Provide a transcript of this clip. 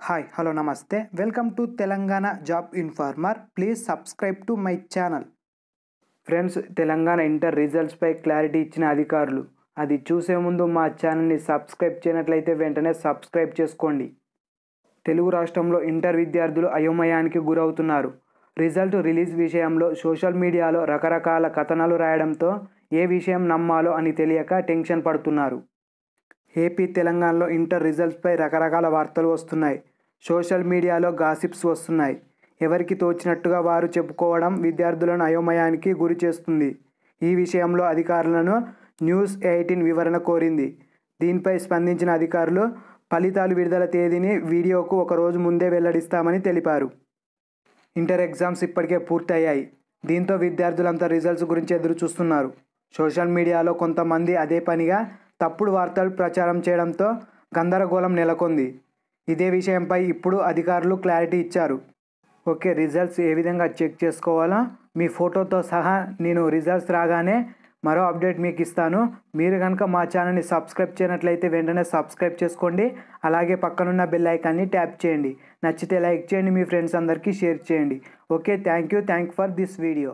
Hi hello నమస్తే welcome to Telangana job informer please subscribe to my channel friends Telangana inter రిజల్ట్స్పై clarity ఇచ్చిన అధికారులు. అది చూసే ముందు మా ఛానల్ని సబ్స్క్రైబ్ చేయనట్లయితే వెంటనే సబ్స్క్రైబ్ చేసుకోండి. తెలుగు రాష్ట్రంలో ఇంటర్ విద్యార్థులు అయోమయానికి గురవుతున్నారు. రిజల్ట్ రిలీజ్ విషయంలో సోషల్ మీడియాలో రకరకాల కథనాలు రాయడంతో ఏ విషయం నమ్మాలో అని తెలియక టెన్షన్ పడుతున్నారు. ఏపీ తెలంగాణలో ఇంటర్ రిజల్ట్స్పై రకరకాల వార్తలు వస్తున్నాయి. సోషల్ మీడియాలో గాసిప్స్ వస్తున్నాయి. ఎవరికి తోచినట్టుగా వారు చెప్పుకోవడం విద్యార్థులను అయోమయానికి గురి చేస్తుంది. ఈ విషయంలో అధికారులను న్యూస్ ఎయిటీన్ వివరణ కోరింది. దీనిపై స్పందించిన అధికారులు ఫలితాలు విడుదల తేదీని వీడియోకు ఒక రోజు ముందే వెల్లడిస్తామని తెలిపారు. ఇంటర్ ఎగ్జామ్స్ ఇప్పటికే పూర్తయ్యాయి. దీంతో విద్యార్థులంతా రిజల్ట్స్ గురించి ఎదురు చూస్తున్నారు సోషల్ మీడియాలో కొంతమంది అదే పనిగా తప్పుడు వార్తలు ప్రచారం చేయడంతో గందరగోళం నెలకొంది. ఇదే విషయంపై ఇప్పుడు అధికారులు క్లారిటీ ఇచ్చారు. ఓకే రిజల్ట్స్ ఏ విధంగా చెక్ చేసుకోవాలో? మీ ఫోటోతో సహా నేను రిజల్ట్స్ రాగానే మరో అప్డేట్ మీకు ఇస్తాను. మీరు కనుక మా ఛానల్ని సబ్స్క్రైబ్ చేయనట్లయితే వెంటనే సబ్స్క్రైబ్ చేసుకోండి. అలాగే పక్కనున్న బెల్ ఐకాన్ని ట్యాప్ చేయండి. నచ్చితే లైక్ చేయండి మీ ఫ్రెండ్స్ అందరికీ షేర్ చేయండి. Okay thank you. Thank for this video.